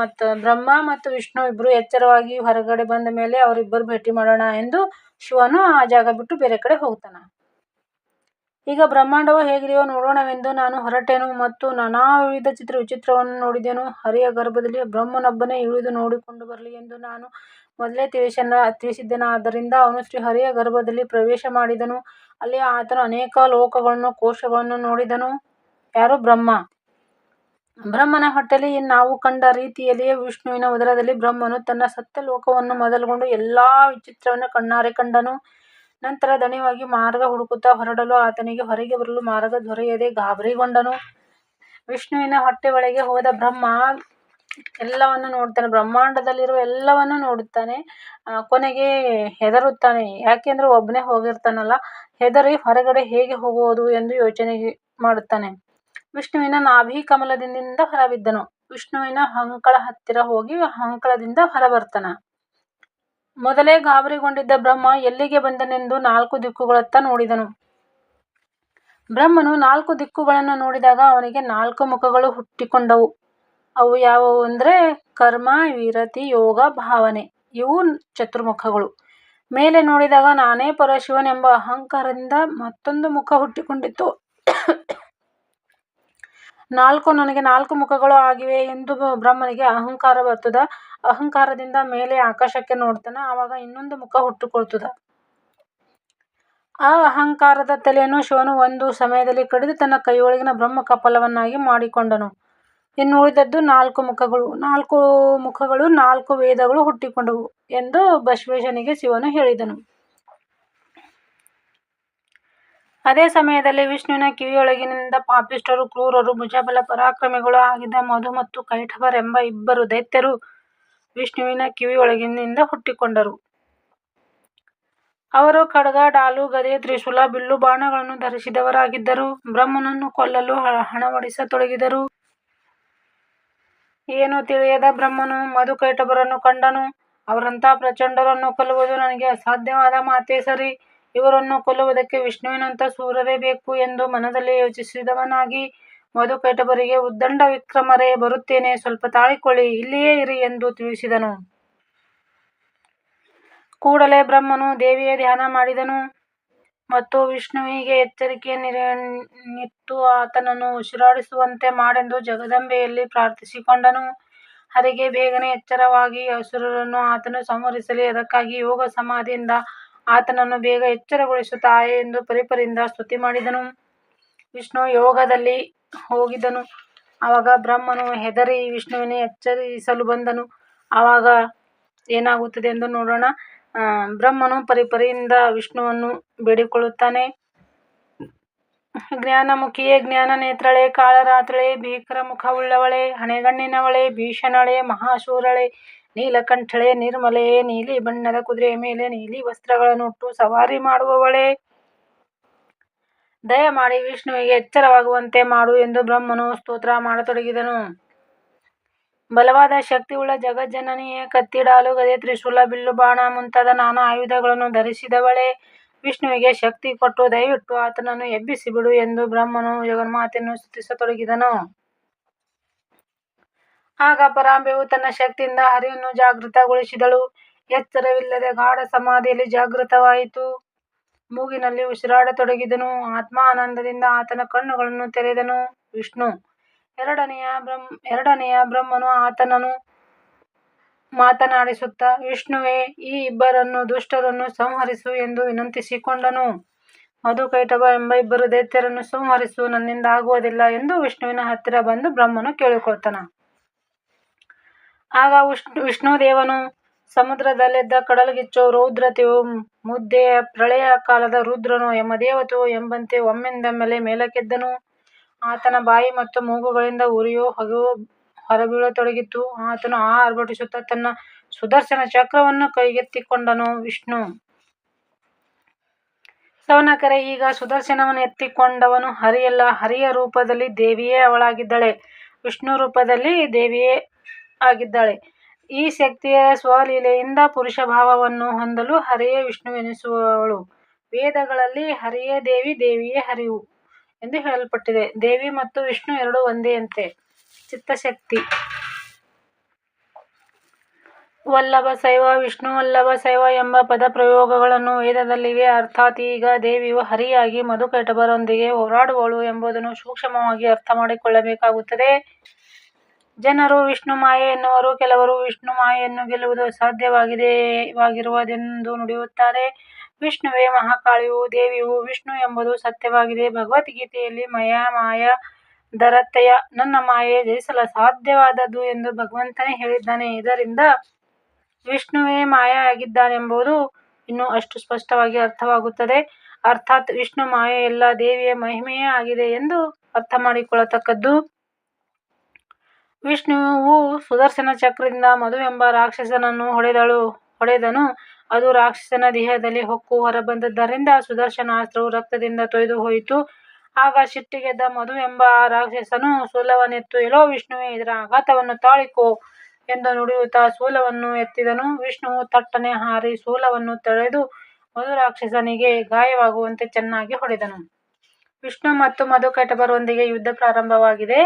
ಮತ್ತು ಬ್ರಹ್ಮ ಮತ್ತು ವಿಷ್ಣು ಇಬ್ಬರು ಎಚ್ಚರವಾಗಿ ಹೊರಗಡೆ ಬಂದ ಮೇಲೆ ಅವರಿಬ್ಬರು ಭೇಟಿ ಮಾಡೋಣ ಎಂದು ಶಿವನು ಆ ಜಾಗ ಬಿಟ್ಟು ಬೇರೆ ಕಡೆ ಹೋಗ್ತಾನೆ ಈಗ ಬ್ರಹ್ಮಾಂಡವು ಹೇಗಿದೆಯೋ ನೋಡೋಣವೆಂದು ನಾನು ಹೊರಟೆನು ಮತ್ತು ನಾನಾ ವಿವಿಧ ಚಿತ್ರ ವಿಚಿತ್ರವನ್ನು ನೋಡಿದೆನು. ಹರಿಯ ಗರ್ಭದಲ್ಲಿ ಬ್ರಹ್ಮನೊಬ್ಬನೇ ಇಳಿದು ನೋಡಿಕೊಂಡು ಬರಲಿ ಎಂದು ನಾನು ಮೊದಲೇ ತಿಳಿಸಿದ್ದೆನಾದ್ದರಿಂದ ಅವನು ಶ್ರೀ ಹರಿಯ ಗರ್ಭದಲ್ಲಿ ಪ್ರವೇಶ ಮಾಡಿದನು. ಅಲ್ಲಿ ಆತನು ಅನೇಕ ಲೋಕಗಳನ್ನು, ಕೋಶಗಳನ್ನು ನೋಡಿದನು. ಯಾರು? ಬ್ರಹ್ಮ. ಬ್ರಹ್ಮನ ಹೊಟ್ಟೆಯಲ್ಲಿ ನಾವು ಕಂಡ ರೀತಿಯಲ್ಲಿಯೇ ವಿಷ್ಣುವಿನ ಉದರದಲ್ಲಿ ಬ್ರಹ್ಮನು ತನ್ನ ಸತ್ಯ ಲೋಕವನ್ನು ಮೊದಲುಗೊಂಡು ಎಲ್ಲಾ ವಿಚಿತ್ರವನ್ನು ಕಣ್ಣಾರೆ ಕಂಡನು. ನಂತರ ದಣಿವಾಗಿ ಮಾರ್ಗ ಹುಡುಕುತ್ತಾ ಹೊರಡಲು ಆತನಿಗೆ ಹೊರಗೆ ಬರಲು ಮಾರ್ಗ ದೊರೆಯದೆ ಗಾಬರಿಗೊಂಡನು. ವಿಷ್ಣುವಿನ ಹೊಟ್ಟೆ ಒಳಗೆ ಹೋದ ಬ್ರಹ್ಮ ಎಲ್ಲವನ್ನು ನೋಡ್ತಾನೆ, ಬ್ರಹ್ಮಾಂಡದಲ್ಲಿರುವ ಎಲ್ಲವನ್ನು ನೋಡುತ್ತಾನೆ. ಕೊನೆಗೆ ಹೆದರುತ್ತಾನೆ. ಯಾಕೆಂದ್ರೆ ಒಬ್ಬನೇ ಹೋಗಿರ್ತಾನಲ್ಲ, ಹೆದರಿ ಹೊರಗಡೆ ಹೇಗೆ ಹೋಗುವುದು ಎಂದು ಯೋಚನೆ ಮಾಡುತ್ತಾನೆ. ವಿಷ್ಣುವಿನ ನಾಭಿ ಕಮಲದಿಂದ ಹೊರಬಿದ್ದನು. ವಿಷ್ಣುವಿನ ಹಂಕಳ ಹತ್ತಿರ ಹೋಗಿ ಹಂಕಳದಿಂದ ಹೊರಬರ್ತಾನ. ಮೊದಲೇ ಗಾಬರಿಗೊಂಡಿದ್ದ ಬ್ರಹ್ಮ ಎಲ್ಲಿಗೆ ಬಂದನೆಂದು ನಾಲ್ಕು ದಿಕ್ಕುಗಳತ್ತ ನೋಡಿದನು. ಬ್ರಹ್ಮನು ನಾಲ್ಕು ದಿಕ್ಕುಗಳನ್ನು ನೋಡಿದಾಗ ಅವನಿಗೆ ನಾಲ್ಕು ಮುಖಗಳು ಹುಟ್ಟಿಕೊಂಡವು. ಅವು ಯಾವುವು ಅಂದರೆ ಕರ್ಮ, ವಿರತಿ, ಯೋಗ, ಭಾವನೆ. ಇವು ಚತುರ್ಮುಖಗಳು. ಮೇಲೆ ನೋಡಿದಾಗ ನಾನೇ ಪರಶಿವನೆಂಬ ಅಹಂಕಾರದಿಂದ ಮತ್ತೊಂದು ಮುಖ ಹುಟ್ಟಿಕೊಂಡಿತ್ತು. ನಾಲ್ಕು, ನನಗೆ ನಾಲ್ಕು ಮುಖಗಳು ಆಗಿವೆ ಎಂದು ಬ್ರಹ್ಮನಿಗೆ ಅಹಂಕಾರ ಬರ್ತದ. ಅಹಂಕಾರದಿಂದ ಮೇಲೆ ಆಕಾಶಕ್ಕೆ ನೋಡ್ತಾನೆ, ಆವಾಗ ಇನ್ನೊಂದು ಮುಖ ಹುಟ್ಟುಕೊಳ್ತದ. ಆ ಅಹಂಕಾರದ ತಲೆಯನ್ನು ಶಿವನು ಒಂದು ಸಮಯದಲ್ಲಿ ಕಡಿದು ತನ್ನ ಕೈಯೊಳಗಿನ ಬ್ರಹ್ಮ ಕಪಲವನ್ನಾಗಿ ಮಾಡಿಕೊಂಡನು. ಇನ್ನು ಉಳಿದದ್ದು ನಾಲ್ಕು ಮುಖಗಳು. ನಾಲ್ಕು ಮುಖಗಳು, ನಾಲ್ಕು ವೇದಗಳು ಹುಟ್ಟಿಕೊಂಡವು ಎಂದು ಬಸವೇಶನಿಗೆ ಶಿವನು ಹೇಳಿದನು. ಅದೇ ಸಮಯದಲ್ಲಿ ವಿಷ್ಣುವಿನ ಕಿವಿಯೊಳಗಿನಿಂದ ಪಾಪಿಷ್ಟರು ಕ್ರೂರರು, ಭುಜಬಲ, ಪರಾಕ್ರಮಿಗಳು ಆಗಿದ್ದ ಮಧು ಮತ್ತು ಕೈಠವರೆಂಬ ಇಬ್ಬರು ದೈತ್ಯರು ವಿಷ್ಣುವಿನ ಕಿವಿಯೊಳಗಿನಿಂದ ಹುಟ್ಟಿಕೊಂಡರು. ಅವರು ಖಡ್ಗ, ಡಾಲು, ಗದೆ, ತ್ರಿಶೂಲ, ಬಿಲ್ಲು ಬಾಣಗಳನ್ನು ಧರಿಸಿದವರಾಗಿದ್ದರು. ಬ್ರಹ್ಮನನ್ನು ಕೊಲ್ಲಲು ಹಣವಡಿಸತೊಡಗಿದರು ಏನೂ ತಿಳಿಯದ ಬ್ರಹ್ಮನು ಮಧುಕೈಟಭರನ್ನು ಕಂಡನು. ಅವರಂಥ ಪ್ರಚಂಡರನ್ನು ಕೊಲ್ಲುವುದು ನನಗೆ ಅಸಾಧ್ಯವಾದ ಮಾತೇ ಸರಿ. ಇವರನ್ನು ಕೊಲ್ಲುವುದಕ್ಕೆ ವಿಷ್ಣುವಿನಂಥ ಶೂರರೇ ಬೇಕು ಎಂದು ಮನದಲ್ಲಿ ಯೋಚಿಸಿದವನಾಗಿ ಮಧುಕೈಟಭರಿಗೆ ಉದ್ದಂಡ ವಿಕ್ರಮರೇ, ಬರುತ್ತೇನೆ, ಸ್ವಲ್ಪ ತಾಳಿಕೊಳ್ಳಿ, ಇಲ್ಲಿಯೇ ಇರಿ ಎಂದು ತಿಳಿಸಿದನು. ಕೂಡಲೇ ಬ್ರಹ್ಮನು ದೇವಿಯ ಧ್ಯಾನ ಮಾಡಿದನು. ಮತ್ತು ವಿಷ್ಣುವಿಗೆ ಎಚ್ಚರಿಕೆ ನಿತ್ತು ಆತನನ್ನು ಉಸಿರಾಡಿಸುವಂತೆ ಮಾಡೆಂದು ಜಗದಂಬೆಯಲ್ಲಿ ಪ್ರಾರ್ಥಿಸಿಕೊಂಡನು. ಹರಿಗೆ ಬೇಗನೆ ಎಚ್ಚರವಾಗಿ ಅಸುರರನ್ನು ಆತನು ಸಂಹರಿಸಲಿ. ಅದಕ್ಕಾಗಿ ಯೋಗ ಸಮಾಧಿಯಿಂದ ಆತನನ್ನು ಬೇಗ ಎಚ್ಚರಗೊಳಿಸು ತಾಯೇ ಎಂದು ಪರಿಪರಿಂದ ಸ್ತುತಿ ಮಾಡಿದನು. ವಿಷ್ಣು ಯೋಗದಲ್ಲಿ ಹೋಗಿದ್ದನು. ಆವಾಗ ಬ್ರಹ್ಮನು ಹೆದರಿ ವಿಷ್ಣುವಿನ ಎಚ್ಚರಿಸಲು ಬಂದನು. ಆವಾಗ ಏನಾಗುತ್ತದೆ ಎಂದು ನೋಡೋಣ. ಬ್ರಹ್ಮನು ಪರಿಪರಿಯಿಂದ ವಿಷ್ಣುವನ್ನು ಬೇಡಿಕೊಳ್ಳುತ್ತಾನೆ. ಜ್ಞಾನಮುಖಿಯೇ ಜ್ಞಾನನೇತ್ರಳೇ ಕಾಳರಾತ್ರಳೆ, ಭೀಕರ ಮುಖವುಳ್ಳವಳೆ, ಹಣೆಗಣ್ಣಿನವಳೆ, ಭೀಷಣಳೆ, ಮಹಾಶೂರಳೆ, ನೀಲಕಂಠಳೆ, ನಿರ್ಮಲೆ, ನೀಲಿ ಬಣ್ಣದ ಕುದುರೆಯ ಮೇಲೆ ನೀಲಿ ವಸ್ತ್ರಗಳನ್ನುಟ್ಟು ಸವಾರಿ ಮಾಡುವವಳೆ. ದಯಮಾಡಿ ವಿಷ್ಣುವಿಗೆ ಎಚ್ಚರವಾಗುವಂತೆ ಮಾಡು ಎಂದು ಬ್ರಹ್ಮನು ಸ್ತೋತ್ರ ಮಾಡತೊಡಗಿದನು. ಬಲವಾದ ಶಕ್ತಿಯುಳ್ಳ ಜಗಜ್ಜನನಿಯೇ ಕತ್ತಿಡಾಲು, ಗದೆ ತ್ರಿಶೂಲ ಬಿಲ್ಲು ಬಾಣ ಮುಂತಾದ ನಾನಾ ಆಯುಧಗಳನ್ನು ಧರಿಸಿದವಳೇ ವಿಷ್ಣುವಿಗೆ ಶಕ್ತಿ ಕೊಟ್ಟು ದಯವಿಟ್ಟು ಆತನನ್ನು ಎಬ್ಬಿಸಿ ಬಿಡು ಎಂದು ಬ್ರಹ್ಮನು ಜಗನ್ಮಾತೆಯನ್ನು ಸ್ತುತಿಸತೊಡಗಿದನು ಆಗ ಪರಾಂಬೆಯು ತನ್ನ ಶಕ್ತಿಯಿಂದ ಹರಿಯನ್ನು ಜಾಗೃತಗೊಳಿಸಿದಳು. ಎಚ್ಚರವಿಲ್ಲದೆ ಗಾಢ ಸಮಾಧಿಯಲ್ಲಿ ಜಾಗೃತವಾಯಿತು. ಮೂಗಿನಲ್ಲಿ ಉಸಿರಾಡತೊಡಗಿದನು. ಆತ್ಮಾನಂದದಿಂದ ಆತನ ಕಣ್ಣುಗಳನ್ನು ತೆರೆದನು. ವಿಷ್ಣು. ಎರಡನೆಯ ಬ್ರಹ್ಮ ಎರಡನೆಯ ಬ್ರಹ್ಮನು ಆತನನ್ನು ಮಾತನಾಡಿಸುತ್ತಾ, ವಿಷ್ಣುವೇ, ಈ ಇಬ್ಬರನ್ನು ದುಷ್ಟರನ್ನು ಸಂಹರಿಸು ಎಂದು ವಿನಂತಿಸಿಕೊಂಡನು. ಮಧುಕೈಟಭ ಎಂಬ ಇಬ್ಬರು ದೈತ್ಯರನ್ನು ಸಂಹರಿಸು, ನನ್ನಿಂದ ಆಗುವುದಿಲ್ಲ ಎಂದು ವಿಷ್ಣುವಿನ ಹತ್ತಿರ ಬಂದು ಬ್ರಹ್ಮನು ಕೇಳಿಕೊಳ್ತಾನ ಆಗ ವಿಷ್ಣು ವಿಷ್ಣುದೇವನು ಸಮುದ್ರದಲ್ಲಿದ್ದ ಕಡಲಗಿಚ್ಚು ರೌದ್ರತೆಯು ಮುದ್ದೆಯ ಪ್ರಳಯ ಕಾಲದ ರುದ್ರನು ಯಮದೇವತೆಯು ಎಂಬಂತೆ ಒಮ್ಮಿಂದೊಮ್ಮೆಲೆ ಮೇಲಕ್ಕೆದ್ದನು. ಆತನ ಬಾಯಿ ಮತ್ತು ಮೂಗುಗಳಿಂದ ಉರಿಯೋ ಹೊಗೆಯು ಹೊರಬೀಳತೊಡಗಿತು. ಆತನು ಆರ್ಭಟಿಸುತ್ತಾ ತನ್ನ ಸುದರ್ಶನ ಚಕ್ರವನ್ನು ಕೈಗೆತ್ತಿಕೊಂಡನು. ವಿಷ್ಣು. ಸೌನಕರೇ, ಈಗ ಸುದರ್ಶನವನ್ನು ಎತ್ತಿಕೊಂಡವನು ಹರಿಯಲ್ಲ, ಹರಿಯ ರೂಪದಲ್ಲಿ ದೇವಿಯೇ ಅವಳಾಗಿದ್ದಾಳೆ. ವಿಷ್ಣು ರೂಪದಲ್ಲಿ ದೇವಿಯೇ ಆಗಿದ್ದಾಳೆ. ಈ ಶಕ್ತಿಯ ಸ್ವಲೀಲೆಯಿಂದ ಪುರುಷಭಾವವನ್ನು ಹೊಂದಲು ಹರಿಯೇ ವಿಷ್ಣುವೆನಿಸುವವಳು. ವೇದಗಳಲ್ಲಿ ಹರಿಯೇ ದೇವಿ, ದೇವಿಯೇ ಹರಿಯು ಎಂದು ಹೇಳಲ್ಪಟ್ಟಿದೆ. ದೇವಿ ಮತ್ತು ವಿಷ್ಣು ಎರಡೂ ಒಂದೇಯಂತೆ. ಚಿತ್ತಶಕ್ತಿ. ವಲ್ಲಭ ಶೈವ, ವಿಷ್ಣುವಲ್ಲಭ ಶೈವ ಎಂಬ ಪದ ಪ್ರಯೋಗಗಳನ್ನು ವೇದದಲ್ಲಿವೆ. ಅರ್ಥಾತ್ ಈಗ ದೇವಿಯು ಹರಿಯಾಗಿ ಮಧುಕೈಟಭರೊಂದಿಗೆ ಹೋರಾಡುವಳು ಎಂಬುದನ್ನು ಸೂಕ್ಷ್ಮವಾಗಿ ಅರ್ಥ ಮಾಡಿಕೊಳ್ಳಬೇಕಾಗುತ್ತದೆ ಜನರು ವಿಷ್ಣು ಮಾಯೆ ಎನ್ನುವರು. ಕೆಲವರು ವಿಷ್ಣು ಮಾಯೆಯನ್ನು ಗೆಲ್ಲುವುದು ಅಸಾಧ್ಯವಾಗಿರುವುದೆಂದು ನುಡಿಯುತ್ತಾರೆ. ವಿಷ್ಣುವೇ ಮಹಾಕಾಳಿಯು ದೇವಿಯು ವಿಷ್ಣು ಎಂಬುದು ಸತ್ಯವಾಗಿದೆ. ಭಗವದ್ಗೀತೆಯಲ್ಲಿ ಮಯಾ ಮಾಯಾ ದರತ್ತಯ ನನ್ನ ಮಾಯೆ ಜಯಿಸಲಸಾಧ್ಯವಾದದ್ದು ಎಂದು ಭಗವಂತನೇ ಹೇಳಿದ್ದಾನೆ. ಇದರಿಂದ ವಿಷ್ಣುವೇ ಮಾಯೆಯಾಗಿದ್ದಾನೆಂಬುದು ಇನ್ನೂ ಅಷ್ಟು ಸ್ಪಷ್ಟವಾಗಿ ಅರ್ಥವಾಗುತ್ತದೆ. ಅರ್ಥಾತ್ ವಿಷ್ಣು ಮಾಯೆಯಲ್ಲ, ದೇವಿಯ ಮಹಿಮೆಯೇ ಆಗಿದೆ ಎಂದು ಅರ್ಥಮಾಡಿಕೊಳ್ಳತಕ್ಕದ್ದು. ವಿಷ್ಣುವು ಸುದರ್ಶನ ಚಕ್ರದಿಂದ ಮಧುವೆಂಬ ರಾಕ್ಷಸನನ್ನು ಹೊಡೆದಳು ಹೊಡೆದನು. ಅದು ರಾಕ್ಷಸನ ದೇಹದಲ್ಲಿ ಹೊಕ್ಕು ಹೊರಬಂದದ್ದರಿಂದ ಸುದರ್ಶನಾಸ್ತ್ರವು ರಕ್ತದಿಂದ ತೊಯ್ದು ಹೋಯಿತು. ಆಗ ಸಿಟ್ಟಿಗೆದ್ದ ಮಧು ಎಂಬ ರಾಕ್ಷಸನು ಸೂಲವನ್ನೆತ್ತು ಎಲೋ ವಿಷ್ಣುವೇ, ಇದರ ಆಘಾತವನ್ನು ತಾಳಿಕೋ ಎಂದು ನುಡಿಯುತ್ತಾ ಸೂಲವನ್ನು ಎತ್ತಿದನು. ವಿಷ್ಣುವು ತಟ್ಟನೆ ಹಾರಿ ಶೂಲವನ್ನು ಮಧು ರಾಕ್ಷಸನಿಗೆ ಗಾಯವಾಗುವಂತೆ ಚೆನ್ನಾಗಿ ಹೊಡೆದನು. ವಿಷ್ಣು ಮತ್ತು ಮಧುಕೈಟಭರೊಂದಿಗೆ ಯುದ್ಧ ಪ್ರಾರಂಭವಾಗಿದೆ.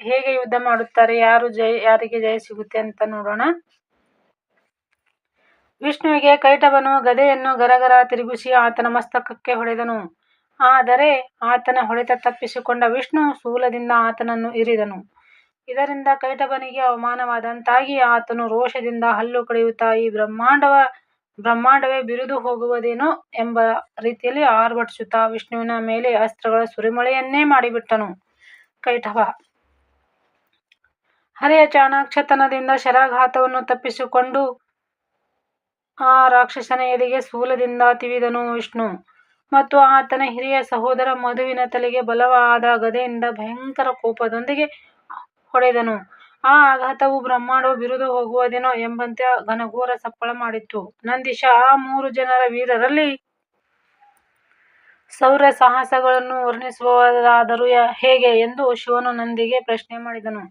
ಹೇಗೆ ಯುದ್ಧ ಮಾಡುತ್ತಾರೆ, ಯಾರು ಜಯ ಯಾರಿಗೆ ಜಯ ಸಿಗುತ್ತೆ ಅಂತ ನೋಡೋಣ. ವಿಷ್ಣುವಿಗೆ ಕೈಟಭನು ಗದೆಯನ್ನು ಗರಗರ ತಿರುಗಿಸಿ ಆತನ ಮಸ್ತಕಕ್ಕೆ ಹೊಡೆದನು. ಆದರೆ ಆತನ ಹೊಡೆತ ತಪ್ಪಿಸಿಕೊಂಡ ವಿಷ್ಣು ಶೂಲದಿಂದ ಆತನನ್ನು ಇರಿದನು. ಇದರಿಂದ ಕೈಟವನಿಗೆ ಅವಮಾನವಾದಂತಾಗಿ ಆತನು ರೋಷದಿಂದ ಹಲ್ಲು ಕಡಿಯುತ್ತಾ ಈ ಬ್ರಹ್ಮಾಂಡವ, ಬ್ರಹ್ಮಾಂಡವೇ ಬಿರುದು ಹೋಗುವುದೇನೋ ಎಂಬ ರೀತಿಯಲ್ಲಿ ಆರ್ಭಟಿಸುತ್ತಾ ವಿಷ್ಣುವಿನ ಮೇಲೆ ಅಸ್ತ್ರಗಳ ಸುರಿಮಳೆಯನ್ನೇ ಮಾಡಿಬಿಟ್ಟನು. ಕೈಟವ, ಹರೆಯ ಚಾಣಾಕ್ಷತನದಿಂದ ಶರಾಘಾತವನ್ನು ತಪ್ಪಿಸಿಕೊಂಡು ಆ ರಾಕ್ಷಸನ ಎದೆಗೆ ಶೂಲದಿಂದ ತಿವಿದನು. ವಿಷ್ಣು ಮತ್ತು ಆತನ ಹಿರಿಯ ಸಹೋದರ ಮಧುವಿನ ತಲೆಗೆ ಬಲವಾದ ಗದೆಯಿಂದ ಭಯಂಕರ ಕೋಪದೊಂದಿಗೆ ಹೊಡೆದನು. ಆ ಆಘಾತವು ಬ್ರಹ್ಮಾಂಡವು ಹೋಗುವ ಹೋಗುವುದೇನೋ ಎಂಬಂತೆ ಘನಘೋರ ಸಪ್ಪಳ ಮಾಡಿತ್ತು ನಂದಿಶ ಆ ಮೂರು ಜನರ ವೀರರಲ್ಲಿ ಸೌರ ಸಾಹಸಗಳನ್ನು ವರ್ಣಿಸುವುದಾದರೂ ಹೇಗೆ ಎಂದು ಶಿವನು ನಂದಿಗೆ ಪ್ರಶ್ನೆ ಮಾಡಿದನು.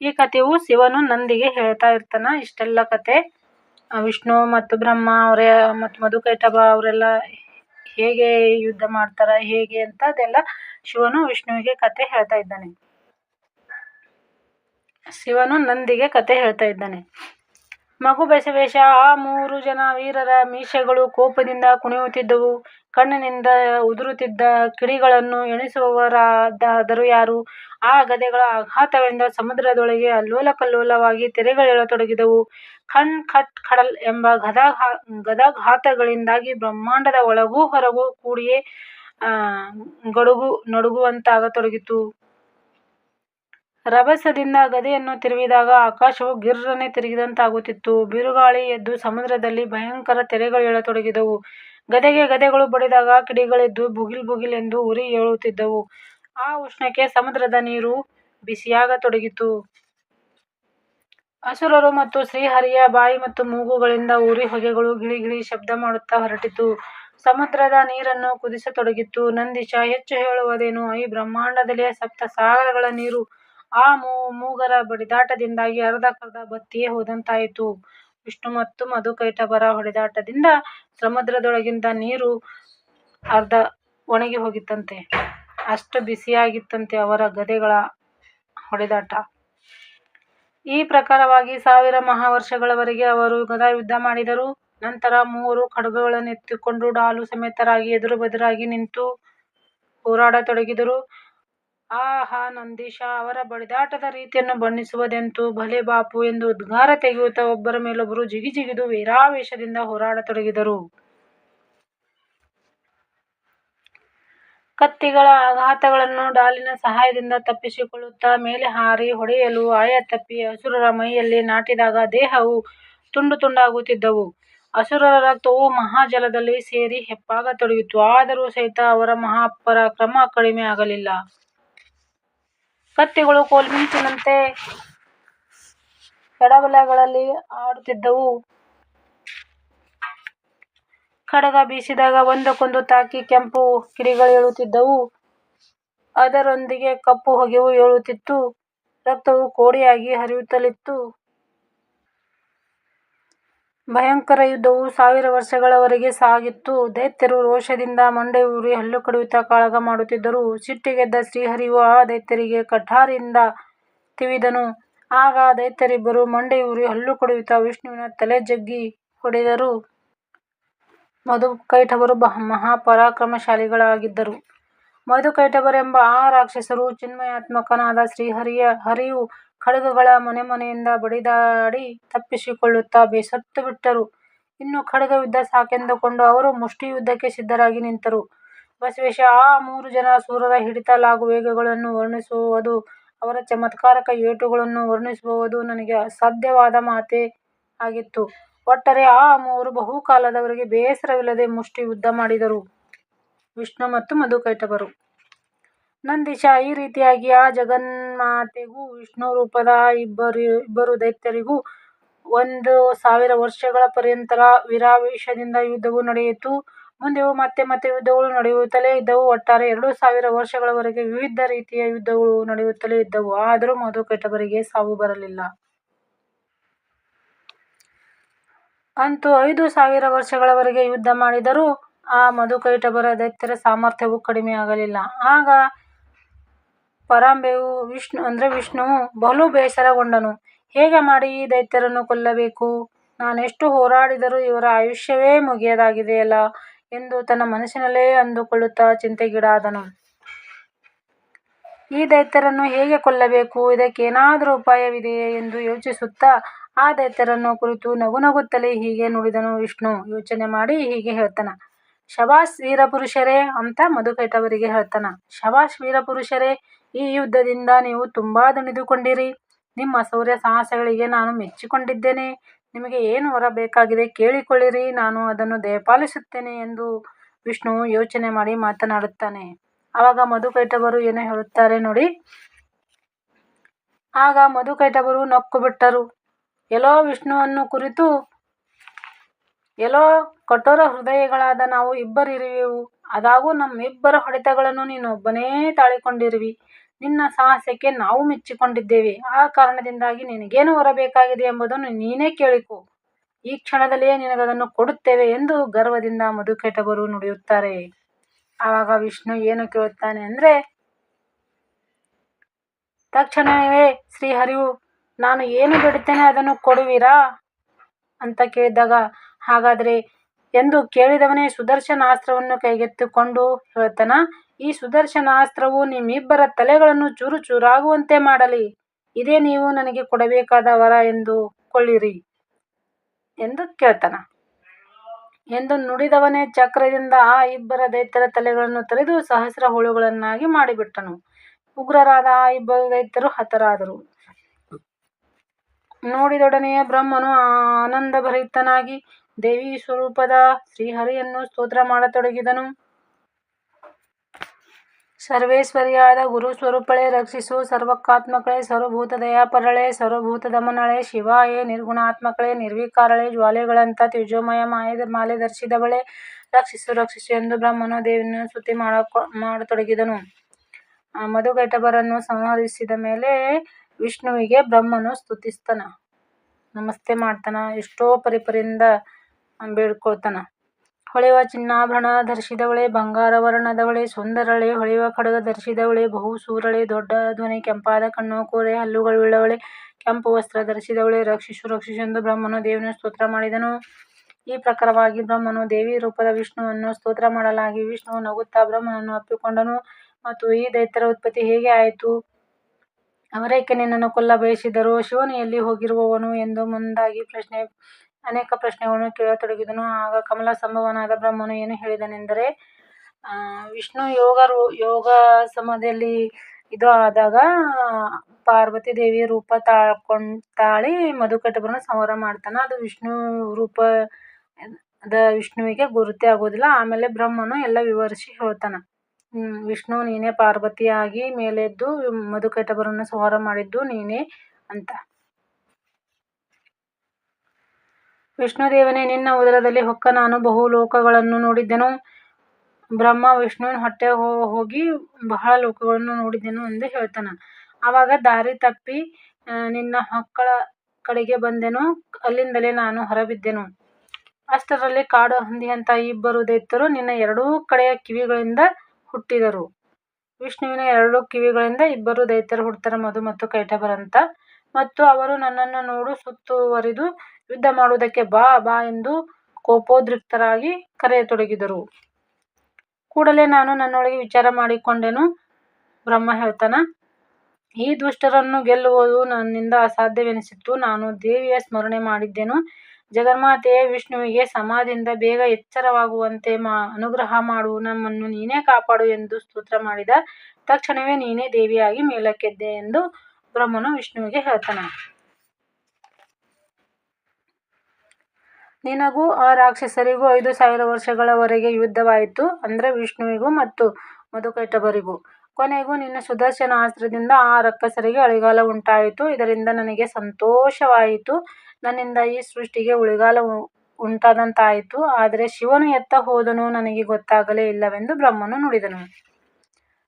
ಈ ಕಥೆಯು ಶಿವನು ನಂದಿಗೆ ಹೇಳ್ತಾ ಇರ್ತಾನ. ಇಷ್ಟೆಲ್ಲ ಕಥೆ ವಿಷ್ಣು ಮತ್ತು ಬ್ರಹ್ಮ ಮತ್ತು ಮಧುಕೈಟಭ ಅವರೆಲ್ಲ ಹೇಗೆ ಯುದ್ಧ ಮಾಡ್ತಾರೆ, ಹೇಗೆ ಅಂತ ಅದೆಲ್ಲ ಶಿವನು ವಿಷ್ಣುವಿಗೆ ಕಥೆ ಹೇಳ್ತಾ ಇದ್ದಾನೆ. ಶಿವನು ನಂದಿಗೆ ಕಥೆ ಹೇಳ್ತಾ ಇದ್ದಾನೆ. ಮಗು ಬೆಸವೇಶ ಆ ಮೂರು ಜನ ವೀರರ ಮೀಸೆಗಳು ಕೋಪದಿಂದ ಕುಣಿಯುತ್ತಿದ್ದವು. ಕಣ್ಣಿನಿಂದ ಉದುರುತ್ತಿದ್ದ ಕಿಡಿಗಳನ್ನು ಎಣಿಸುವವರಾದರೂ ಯಾರು. ಆ ಗದೆಗಳ ಆಘಾತವೆಂದ ಸಮುದ್ರದೊಳಗೆ ಅಲ್ಲೋಲಕಲ್ಲೋಲವಾಗಿ ತೆರೆಗಳೇಳತೊಡಗಿದವು. ಖಣ್ ಖಟ್ ಖಡಲ್ ಎಂಬ ಗದಾಘಾತಗಳಿಂದಾಗಿ ಬ್ರಹ್ಮಾಂಡದ ಒಳಗೂ ಹೊರಗೂ ಕೂಡಿಯೇ ಗಡುಗು, ನಡುಗುವಂತಾಗತೊಡಗಿತು. ರಭಸದಿಂದ ಗದೆಯನ್ನು ತಿರುವಿದಾಗ ಆಕಾಶವು ಗಿರ್ರನೆ ತಿರುಗಿದಂತಾಗುತ್ತಿತ್ತು. ಬಿರುಗಾಳಿ ಎದ್ದು ಸಮುದ್ರದಲ್ಲಿ ಭಯಂಕರ ತೆರೆಗಳೇಳತೊಡಗಿದವು. ಗದೆಗೆ ಗದೆಗಳು ಬಡಿದಾಗ ಕಿಡಿಗಳೆದ್ದು ಬುಗಿಲ್ ಭುಗಿಲ್ ಎಂದು ಉರಿ ಏಳುತ್ತಿದ್ದವು. ಆ ಉಷ್ಣಕ್ಕೆ ಸಮುದ್ರದ ನೀರು ಬಿಸಿಯಾಗತೊಡಗಿತು. ಅಸುರರು ಮತ್ತು ಶ್ರೀಹರಿಯ ಬಾಯಿ ಮತ್ತು ಮೂಗುಗಳಿಂದ ಉರಿ ಹೊಗೆಗಳು ಗಿಳಿಗಿಳಿ ಶಬ್ದ ಮಾಡುತ್ತಾ ಹೊರಟಿತು. ಸಮುದ್ರದ ನೀರನ್ನು ಕುದಿಸತೊಡಗಿತ್ತು ನಂದಿಶ ಹೆಚ್ಚು ಹೇಳುವುದೇನು, ಈ ಬ್ರಹ್ಮಾಂಡದಲ್ಲಿಯ ಸಪ್ತ ಸಾಗರಗಳ ನೀರು ಆ ಮೂಗರ ಬಡಿದಾಟದಿಂದಾಗಿ ಅರ್ಧಕ್ಕರ್ಧ ಬತ್ತಿಯೇ ಹೋದಂತಾಯಿತು. ವಿಷ್ಣು ಮತ್ತು ಮಧುಕೈಟಭರ ಹೊಡೆದಾಟದಿಂದ ಸಮುದ್ರದೊಳಗಿಂದ ನೀರು ಅರ್ಧ ಒಣಗಿಹೋಗಿತ್ತಂತೆ. ಅಷ್ಟು ಬಿಸಿಯಾಗಿತ್ತಂತೆ ಅವರ ಗದೆಗಳ ಹೊಡೆದಾಟ. ಈ ಪ್ರಕಾರವಾಗಿ ಸಾವಿರ ಮಹಾವರ್ಷಗಳವರೆಗೆ ಅವರು ಗದಾಯುದ್ಧ ಮಾಡಿದರು. ನಂತರ ಮೂವರು ಖಡ್ಗಗಳನ್ನೆತ್ತಿಕೊಂಡು ಡಾಲು ಸಮೇತರಾಗಿ ಎದುರುಬದುರಾಗಿ ನಿಂತು ಹೋರಾಡತೊಡಗಿದರು. ಆಹಾ ನಂದೀಶ, ಅವರ ಬಡಿದಾಟದ ರೀತಿಯನ್ನು ಬಣ್ಣಿಸುವುದೆಂತು? ಭಲೆ ಬಾಪು ಎಂದು ಉದ್ಗಾರ ತೆಗೆಯುತ್ತಾ ಒಬ್ಬರ ಮೇಲೊಬ್ಬರು ಜಿಗಿಜಿಗಿದು ವೀರಾವೇಶದಿಂದ ಹೋರಾಡತೊಡಗಿದರು. ಕತ್ತಿಗಳ ಆಘಾತಗಳನ್ನು ಡಾಲಿನ ಸಹಾಯದಿಂದ ತಪ್ಪಿಸಿಕೊಳ್ಳುತ್ತಾ ಮೇಲೆ ಹಾರಿ ಹೊಡೆಯಲು ಆಯ ತಪ್ಪಿ ಅಸುರರ ಮೈಯಲ್ಲಿ ನಾಟಿದಾಗ ದೇಹವು ತುಂಡು ತುಂಡಾಗುತ್ತಿದ್ದವು. ಅಸುರರ ರಕ್ತವು ಮಹಾಜಲದಲ್ಲಿ ಸೇರಿ ಹೆಪ್ಪಾಗತೊಡಗಿತು. ಆದರೂ ಸಹಿತ ಅವರ ಮಹಾಪರಾಕ್ರಮ ಕಡಿಮೆ ಆಗಲಿಲ್ಲ. ಕತ್ತಿಗಳು ಕೋಲ್ಮಿಂಚಿನಂತೆ ಎಡಬಲಗಳಲ್ಲಿ ಆಡುತ್ತಿದ್ದವು. ಕಡಗ ಬೀಸಿದಾಗ ಒಂದಕ್ಕೊಂದು ತಾಕಿ ಕೆಂಪು ಕಿಡಿಗಳೇಳುತ್ತಿದ್ದವು. ಅದರೊಂದಿಗೆ ಕಪ್ಪು ಹೊಗೆಯೂ ಏಳುತ್ತಿತ್ತು. ರಕ್ತವು ಕೋಡಿಯಾಗಿ ಹರಿಯುತ್ತಲಿತ್ತು. ಭಯಂಕರ ಯುದ್ಧವು ಸಾವಿರ ವರ್ಷಗಳವರೆಗೆ ಸಾಗಿತ್ತು. ದೈತ್ಯರು ರೋಷದಿಂದ ಮಂಡೆಯೂರಿ ಹಲ್ಲು ಕಡಿಯುತ್ತ ಕಾಳಗ ಮಾಡುತ್ತಿದ್ದರು. ಸಿಟ್ಟಿಗೆದ್ದ ಶ್ರೀಹರಿಯು ಆ ದೈತ್ಯರಿಗೆ ಕಠಾರಿಯಿಂದ ತಿವಿದನು. ಆಗ ದೈತ್ಯರಿಬ್ಬರು ಮಂಡೆಯೂರಿ ಹಲ್ಲು ಕಡಿಯುತ್ತ ವಿಷ್ಣುವಿನ ತಲೆ ಜಗ್ಗಿ ಹೊಡೆದರು. ಮಧುಕೈಟಭರು ಮಹಾಪರಾಕ್ರಮಶಾಲಿಗಳಾಗಿದ್ದರು. ಮಧುಕೈಟಭರೆಂಬ ಆ ರಾಕ್ಷಸರು ಚಿನ್ಮಯಾತ್ಮಕನಾದ ಶ್ರೀಹರಿಯು ಖಡ್ಗಗಳ ಮೊನೆಮೊನೆಯಿಂದ ಬಡಿದಾಡಿ ತಪ್ಪಿಸಿಕೊಳ್ಳುತ್ತಾ ಬೇಸತ್ತುಬಿಟ್ಟರು. ಇನ್ನು ಖಡ್ಗಯುದ್ಧ ಸಾಕೆಂದುಕೊಂಡು ಅವರು ಮುಷ್ಠಿಯುದ್ಧಕ್ಕೆ ಸಿದ್ಧರಾಗಿ ನಿಂತರು. ಬಸವೇಶ ಆ ಮೂರು ಜನ ಸೂರ್ಯರ ಹಿಡಿತ ಲಾಗುವೇಗಗಳನ್ನು ವರ್ಣಿಸುವುದು, ಅವರ ಚಮತ್ಕಾರಕ ಏಟುಗಳನ್ನು ವರ್ಣಿಸುವುದು ನನಗೆ ಅಸಾಧ್ಯವಾದ ಮಾತೇ ಆಗಿತ್ತು. ಒಟ್ಟಾರೆ ಆ ಮೂರು ಬಹುಕಾಲದವರೆಗೆ ಬೇಸರವಿಲ್ಲದೆ ಮುಷ್ಠಿಯುದ್ಧ ಮಾಡಿದರು. ವಿಷ್ಣು ಮತ್ತು ಮಧುಕೈಟಭರು. ನಂದೀಶ, ಈ ರೀತಿಯಾಗಿ ಆ ಜಗನ್ಮಾತೆಗೂ ವಿಷ್ಣು ರೂಪದ ಇಬ್ಬರು ದೈತ್ಯರಿಗೂ ಒಂದು ಸಾವಿರ ವರ್ಷಗಳ ಪರ್ಯಂತರ ವಿರಾವೇಶದಿಂದ ಯುದ್ಧವು ನಡೆಯಿತು. ಮುಂದೆ ಮತ್ತೆ ಮತ್ತೆ ಯುದ್ಧಗಳು ನಡೆಯುತ್ತಲೇ ಇದ್ದವು. ಒಟ್ಟಾರೆ ಎರಡು ಸಾವಿರ ವರ್ಷಗಳವರೆಗೆ ವಿವಿಧ ರೀತಿಯ ಯುದ್ಧಗಳು ನಡೆಯುತ್ತಲೇ ಇದ್ದವು. ಆದರೂ ಮಧುಕೈಟಭರಿಗೆ ಸಾವು ಬರಲಿಲ್ಲ. ಅಂತೂ ಐದು ಸಾವಿರ ವರ್ಷಗಳವರೆಗೆ ಯುದ್ಧ ಮಾಡಿದರೂ ಆ ಮಧುಕೈಟಭರ ದೈತ್ಯರ ಸಾಮರ್ಥ್ಯವು ಕಡಿಮೆಯಾಗಲಿಲ್ಲ. ಆಗ ಪರಂಬೇಯು ವಿಷ್ಣುವು ಬಲು ಬೇಸರಗೊಂಡನು. ಹೇಗೆ ಮಾಡಿ ಈ ದೈತ್ಯರನ್ನು ಕೊಲ್ಲಬೇಕು? ನಾನೆಷ್ಟು ಹೋರಾಡಿದರೂ ಇವರ ಆಯುಷ್ಯವೇ ಮುಗಿಯದಾಗಿದೆಯಲ್ಲ ಎಂದು ತನ್ನ ಮನಸ್ಸಿನಲ್ಲೇ ಅಂದುಕೊಳ್ಳುತ್ತಾ ಚಿಂತೆಗೀಡಾದನು. ಈ ದೈತ್ಯರನ್ನು ಹೇಗೆ ಕೊಲ್ಲಬೇಕು? ಇದಕ್ಕೇನಾದರೂ ಉಪಾಯವಿದೆಯೇ ಎಂದು ಯೋಚಿಸುತ್ತಾ ಆ ದೈತ್ಯರನ್ನು ಕುರಿತು ನಗು ನಗುತ್ತಲೇ ಹೀಗೆ ನುಡಿದನು ವಿಷ್ಣು. ಯೋಚನೆ ಮಾಡಿ ಹೀಗೆ ಹೇಳ್ತಾನ. ಶಬಾಸ್ ವೀರಪುರುಷರೇ ಅಂತ ಮಧುಕೈತವರಿಗೆ ಹೇಳ್ತಾನ. ಶಬಾಸ್ ವೀರಪುರುಷರೇ, ಈ ಯುದ್ಧದಿಂದ ನೀವು ತುಂಬಾ ದುಣಿದುಕೊಂಡಿರಿ ನಿಮ್ಮ ಸೌರ್ಯ ಸಾಹಸಗಳಿಗೆ ನಾನು ಮೆಚ್ಚಿಕೊಂಡಿದ್ದೇನೆ. ನಿಮಗೆ ಏನು ವರ ಬೇಕಾಗಿದೆ ಕೇಳಿಕೊಳ್ಳಿರಿ, ನಾನು ಅದನ್ನು ದಯಪಾಲಿಸುತ್ತೇನೆ ಎಂದು ವಿಷ್ಣುವು ಯೋಚನೆ ಮಾಡಿ ಮಾತನಾಡುತ್ತಾನೆ. ಆವಾಗ ಮಧುಕೈಟವರು ಏನು ಹೇಳುತ್ತಾರೆ ನೋಡಿ. ಆಗ ಮಧುಕೈಟವರು ನಕ್ಕು ಬಿಟ್ಟರು ಎಲೋ ವಿಷ್ಣುವನ್ನು ಕುರಿತು ಎಲೋ ಕಠೋರಹೃದಯಿಗಳಾದ ನಾವು ಇಬ್ಬರಿರುವೆವು. ಅದಾಗೂ ನಮ್ಮಿಬ್ಬರ ಹೊಡೆತಗಳನ್ನು ನೀನೊಬ್ಬನೇ ತಾಳಿಕೊಂಡಿರುವಿ. ನಿನ್ನ ಸಾಹಸಕ್ಕೆ ನಾವು ಮೆಚ್ಚಿಕೊಂಡಿದ್ದೇವೆ. ಆ ಕಾರಣದಿಂದಾಗಿ ನಿನಗೇನು ವರ ಬೇಕಾಗಿದೆ ಎಂಬುದನ್ನು ನೀನೇ ಕೇಳಿಕೊ ಈ ಕ್ಷಣದಲ್ಲಿಯೇ ನಿನಗದನ್ನು ಕೊಡುತ್ತೇವೆ ಎಂದು ಗರ್ವದಿಂದ ಮಧುಕೈಟಭರು ನುಡಿಯುತ್ತಾರೆ. ಆವಾಗ ವಿಷ್ಣು ಏನು ಕೇಳುತ್ತಾನೆ ಅಂದ್ರೆ, ತಕ್ಷಣವೇ ಶ್ರೀಹರಿಯು ನಾನು ಏನು ಬಿಡುತ್ತೇನೆ ಅದನ್ನು ಕೊಡುವಿರಾ ಅಂತ ಕೇಳಿದಾಗ, ಹಾಗಾದರೆ ಎಂದು ಕೇಳಿದವನೇ ಸುದರ್ಶನಾಸ್ತ್ರವನ್ನು ಕೈಗೆತ್ತಿಕೊಂಡು ಹೇಳ್ತಾನ, ಈ ಸುದರ್ಶನಾಸ್ತ್ರವು ನಿಮ್ಮಿಬ್ಬರ ತಲೆಗಳನ್ನು ಚೂರು ಚೂರಾಗುವಂತೆ ಮಾಡಲಿ. ಇದೇ ನೀವು ನನಗೆ ಕೊಡಬೇಕಾದ ವರ ಎಂದು ಕೊಳ್ಳಿರಿ ಎಂದು ಕೇಳ್ತಾನ. ಎಂದು ನುಡಿದವನೇ ಚಕ್ರದಿಂದ ಆ ಇಬ್ಬರ ದೈತ್ಯರ ತಲೆಗಳನ್ನು ತೆರೆದು ಸಹಸ್ರ ಹುಳುಗಳನ್ನಾಗಿ ಮಾಡಿಬಿಟ್ಟನು. ಉಗ್ರರಾದ ಆ ಇಬ್ಬರು ದೈತ್ಯರು ಹತರಾದರು. ನೋಡಿದೊಡನೆಯೇ ಬ್ರಹ್ಮನು ಆನಂದಭರಿತನಾಗಿ ದೈವೀಸ್ವರೂಪದ ಶ್ರೀಹರಿಯನ್ನು ಸ್ತೋತ್ರ ಮಾಡತೊಡಗಿದನು. ಸರ್ವೇಶ್ವರಿಯಾದ ಗುರು ಸ್ವರೂಪಳೆ ರಕ್ಷಿಸು ಸರ್ವಕಾತ್ಮಕಳೇ ಸರ್ವಭೂತ ದಯಾಪರಳೇ, ಸರ್ವಭೂತದಮನಳೇ, ಶಿವಾಯೇ, ನಿರ್ಗುಣಾತ್ಮಕಳೆ ನಿರ್ವಿಕಾರಳೆ ಜ್ವಾಲೆಗಳಂಥ ತೇಜೋಮಯ ಮಾಲೆ ಧರಿಸಿದವಳೆ ರಕ್ಷಿಸು ರಕ್ಷಿಸು ಎಂದು ಬ್ರಹ್ಮನು ದೇವಿಯನ್ನು ಸ್ತುತಿ ಮಾಡತೊಡಗಿದನು. ಮಧುಗೈಟಬರನ್ನು ಸಂಹರಿಸಿದ ಮೇಲೆ ವಿಷ್ಣುವಿಗೆ ಬ್ರಹ್ಮನು ಸ್ತುತಿಸ್ತಾನ. ನಮಸ್ತೆ ಮಾಡ್ತಾನ. ಎಷ್ಟೋ ಪರಿಪರಿಯಿಂದ ಬೇಡ್ಕೊಳ್ತಾನ. ಹೊಳೆವ ಚಿನ್ನಾಭರಣ ಧರಿಸಿದವಳೆ ಬಂಗಾರ ಸುಂದರಳೆ ಸುಂದರಳೇ ಖಡಗ ಖಡ್ಗ ಬಹು ಸೂರಳೆ ದೊಡ್ಡ ಧ್ವನಿ ಕೆಂಪಾದ ಕಣ್ಣು ಕೋರೆ ಹಲ್ಲುಗಳುಳ್ಳವಳೆ ಕೆಂಪು ವಸ್ತ್ರ ಧರಿಸಿದವಳೆ ರಕ್ಷಿಸು ರಕ್ಷಿಸು ಎಂದು ಬ್ರಹ್ಮನು ದೇವಿಯನ್ನು ಸ್ತೋತ್ರ ಮಾಡಿದನು. ಈ ಪ್ರಕಾರವಾಗಿ ಬ್ರಹ್ಮನು ದೇವಿ ರೂಪದ ವಿಷ್ಣುವನ್ನು ಸ್ತೋತ್ರ ಮಾಡಲಾಗಿ ವಿಷ್ಣು ನಗುತ್ತಾ ಬ್ರಹ್ಮನನ್ನು ಅಪ್ಪಿಕೊಂಡನು ಮತ್ತು ಈ ದೈತ್ಯರ ಉತ್ಪತ್ತಿ ಹೇಗೆ ಆಯಿತು, ಅವರೇಕೆ ನಿನ್ನನ್ನು ಕೊಲ್ಲ ಬಯಸಿದರು, ಶಿವನು ಎಲ್ಲಿ ಹೋಗಿರುವವನು ಎಂದು ಮುಂದಾಗಿ ಅನೇಕ ಪ್ರಶ್ನೆಗಳನ್ನು ಕೇಳತೊಡಗಿದನು. ಆಗ ಕಮಲ ಸಂಭವನಾದ ಬ್ರಹ್ಮನು ಏನು ಹೇಳಿದನೆಂದರೆ, ವಿಷ್ಣು ಯೋಗ ಯೋಗ ಸಮಯದಲ್ಲಿ ಇದು ಆದಾಗ ಪಾರ್ವತಿ ದೇವಿ ರೂಪ ತಾಳಿ ಮಧುಕೈಟಭರನ್ನು ಸಂಹಾರ ಮಾಡ್ತಾನೆ. ಅದು ವಿಷ್ಣು ರೂಪ ಅದ ವಿಷ್ಣುವಿಗೆ ಗುರುತೇ ಆಗೋದಿಲ್ಲ. ಆಮೇಲೆ ಬ್ರಹ್ಮನು ಎಲ್ಲ ವಿವರಿಸಿ ಹೇಳ್ತಾನ. ವಿಷ್ಣು ನೀನೇ ಪಾರ್ವತಿಯಾಗಿ ಮೇಲೆದ್ದು ಮಧುಕೈಟಭರನ್ನು ಸಂಹಾರ ಮಾಡಿದ್ದು ನೀನೇ ಅಂತ. ವಿಷ್ಣುದೇವನೇ, ನಿನ್ನ ಉದರದಲ್ಲಿ ಹೊಕ್ಕ ನಾನು ಬಹು ಲೋಕಗಳನ್ನು ನೋಡಿದ್ದೆನು ಬ್ರಹ್ಮ ವಿಷ್ಣುವಿನ ಹೊಟ್ಟೆ ಹೋಗಿ ಬಹಳ ಲೋಕಗಳನ್ನು ನೋಡಿದ್ದೆನು ಎಂದು ಹೇಳ್ತಾನ. ಆವಾಗ ದಾರಿ ತಪ್ಪಿ ನಿನ್ನ ಹೊಕ್ಕಳ ಕಡೆಗೆ ಬಂದೆನು. ಅಲ್ಲಿಂದಲೇ ನಾನು ಹೊರಬಿದ್ದೆನು. ಅಷ್ಟರಲ್ಲಿ ಕಾಡು ಅಂತ ಇಬ್ಬರು ದೈತ್ಯರು ನಿನ್ನ ಎರಡೂ ಕಡೆಯ ಕಿವಿಗಳಿಂದ ಹುಟ್ಟಿದರು. ವಿಷ್ಣುವಿನ ಎರಡೂ ಕಿವಿಗಳಿಂದ ಇಬ್ಬರು ದೈತ್ಯರು ಹುಡ್ತಾರೆ ಮಧು ಮತ್ತು ಕೈಟಬರಂತ ಮತ್ತು ಅವರು ನನ್ನನ್ನು ನೋಡು ಸುತ್ತುವರಿದು ಯುದ್ಧ ಮಾಡುವುದಕ್ಕೆ ಬಾ ಬಾ ಎಂದು ಕೋಪೋದ್ರಿಕ್ತರಾಗಿ ಕರೆಯತೊಡಗಿದರು. ಕೂಡಲೇ ನಾನು ನನ್ನೊಳಗೆ ವಿಚಾರ ಮಾಡಿಕೊಂಡೆನು. ಬ್ರಹ್ಮ ಹೇಳ್ತಾನ, ಈ ದುಷ್ಟರನ್ನು ಗೆಲ್ಲುವುದು ನನ್ನಿಂದ ಅಸಾಧ್ಯವೆನಿಸಿತ್ತು ನಾನು ದೇವಿಯ ಸ್ಮರಣೆ ಮಾಡಿದ್ದೆನು ಜಗನ್ಮಾತೆಯ ವಿಷ್ಣುವಿಗೆ ಸಮಾಧಿಯಿಂದ ಬೇಗ ಎಚ್ಚರವಾಗುವಂತೆ ಮಾ ಅನುಗ್ರಹ ಮಾಡು, ನಮ್ಮನ್ನು ನೀನೇ ಕಾಪಾಡು ಎಂದು ಸ್ತೋತ್ರ ಮಾಡಿದ ತಕ್ಷಣವೇ ನೀನೇ ದೇವಿಯಾಗಿ ಮೇಲಕ್ಕೆದ್ದೆ ಎಂದು ಬ್ರಹ್ಮನು ವಿಷ್ಣುವಿಗೆ ಹೇಳ್ತಾನ. ನಿನಗೂ ಆ ರಾಕ್ಷಸರಿಗೂ ಐದು ಸಾವಿರ ವರ್ಷಗಳವರೆಗೆ ಯುದ್ಧವಾಯಿತು, ಅಂದ್ರೆ ವಿಷ್ಣುವಿಗೂ ಮತ್ತು ಮಧುಕೈಟಬರಿಗೂ ಕೊನೆಗೂ ನಿನ್ನ ಸುದರ್ಶನ ಅಸ್ತ್ರದಿಂದ ಆ ರಕ್ಕಸರಿಗೆ ಅಳಿಗಾಲ ಉಂಟಾಯಿತು. ಇದರಿಂದ ನನಗೆ ಸಂತೋಷವಾಯಿತು. ನನ್ನಿಂದ ಈ ಸೃಷ್ಟಿಗೆ ಉಳಿಗಾಲ ಉಂಟಾದಂತಾಯಿತು. ಆದರೆ ಶಿವನು ಎತ್ತ ಹೋದನು ನನಗೆ ಗೊತ್ತಾಗಲೇ ಇಲ್ಲವೆಂದು ಬ್ರಹ್ಮನು ನುಡಿದನು.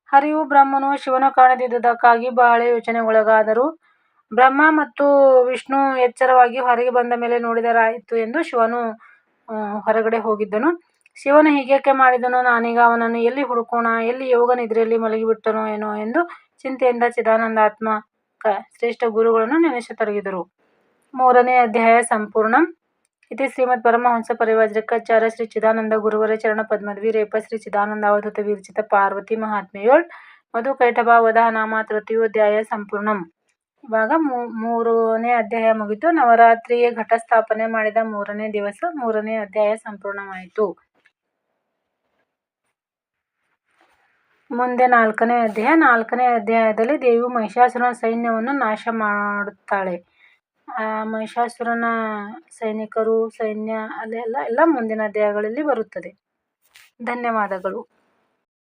ಹರಿಯು ಬ್ರಹ್ಮನು ಶಿವನು ಕಾಣದಿದ್ದುದಕ್ಕಾಗಿ ಬಹಳ ಯೋಚನೆಗೊಳಗಾದರು. ಬ್ರಹ್ಮ ಮತ್ತು ವಿಷ್ಣು ಎಚ್ಚರವಾಗಿ ಹೊರಗೆ ಬಂದ ಮೇಲೆ ನೋಡಿದರಾಯಿತು ಎಂದು ಶಿವನು ಹೊರಗಡೆ ಹೋಗಿದ್ದನು. ಶಿವನು ಹೀಗೇಕೆ ಮಾಡಿದನು ನಾನೀಗ ಅವನನ್ನು ಎಲ್ಲಿ ಹುಡುಕೋಣ, ಎಲ್ಲಿ ಯೋಗ ನಿದ್ರೆಯಲ್ಲಿ ಮಲಗಿಬಿಟ್ಟನೋ ಏನೋ ಎಂದು ಚಿಂತೆಯಿಂದ ಚಿದಾನಂದಾತ್ಮ ಶ್ರೇಷ್ಠ ಗುರುಗಳನ್ನು ನೆನೆಸತೊಡಗಿದರು. ಮೂರನೇ ಅಧ್ಯಾಯ ಸಂಪೂರ್ಣಂ. ಇತಿ ಶ್ರೀಮದ್ ಪರಮಹಂಸ ಪರಿವ್ರಾಜಕಾಚಾರ್ಯ ಶ್ರೀ ಚಿದಾನಂದ ಗುರುವರ ಚರಣ ಪದ್ಮದ್ವಿ ರೇಪ ಶ್ರೀ ಚಿದಾನಂದ ಅವಧೂತ ವಿರಚಿತ ಪಾರ್ವತಿ ಮಹಾತ್ಮೆಯೋಳ್ ಮಧು ವಧ ನಾಮ ತೃತೀಯೋಧ್ಯಾಯ ಸಂಪೂರ್ಣಂ. ಇವಾಗ ಮೂರನೇ ಅಧ್ಯಾಯ ಮುಗಿತು ನವರಾತ್ರಿಯ ಘಟಸ್ಥಾಪನೆ ಮಾಡಿದ ಮೂರನೇ ದಿವಸ ಮೂರನೇ ಅಧ್ಯಾಯ ಸಂಪೂರ್ಣವಾಯಿತು. ಮುಂದೆ ನಾಲ್ಕನೇ ಅಧ್ಯಾಯ. ನಾಲ್ಕನೇ ಅಧ್ಯಾಯದಲ್ಲಿ ದೇವಿಯು ಮಹಿಷಾಸುರನ ಸೈನ್ಯವನ್ನು ನಾಶ ಮಾಡುತ್ತಾಳೆ. ಮಹಿಷಾಸುರನ ಸೈನಿಕರು, ಸೈನ್ಯ ಎಲ್ಲ ಮುಂದಿನ ಅಧ್ಯಾಯಗಳಲ್ಲಿ ಬರುತ್ತದೆ. ಧನ್ಯವಾದಗಳು.